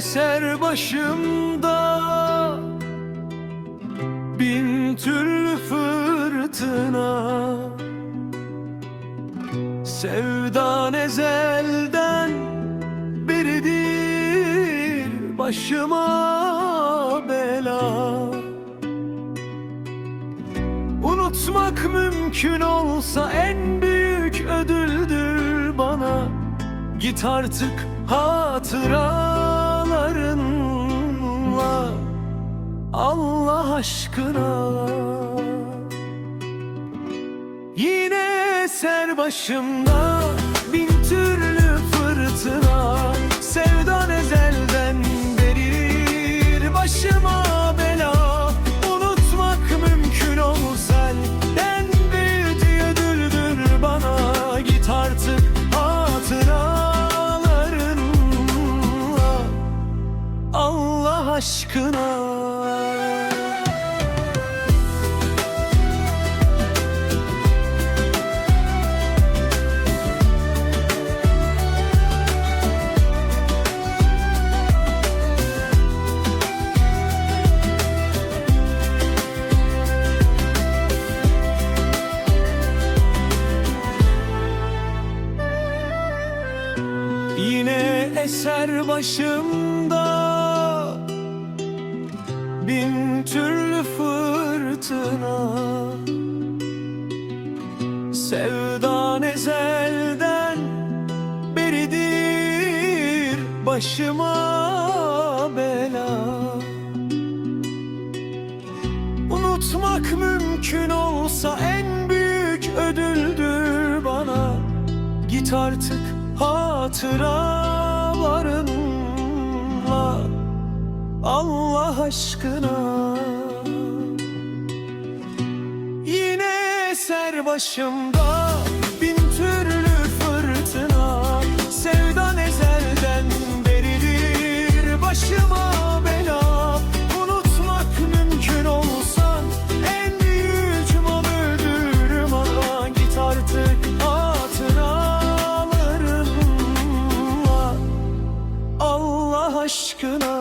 eser başımda. Bin türlü fırtına. Sevdan ezelden beridir başıma bela. Unutmak mümkün olsa en büyük ödüldür bana. Git artık hatıralarınla aşkına. Yine eser başımda bin türlü fırtına. Sevdan ezelden verir başıma bela. Unutmak mümkün olsa en büyük ödüldür bana. Git artık hatıralarınla. Allah aşkına Yine eser başımda. Bin türlü fırtına. Sevdan ezelden beridir başıma bela. Unutmak mümkün olsa en büyük ödüldür bana. Git artık hatıralarınla Allah aşkına. Yine eser başımda aşkına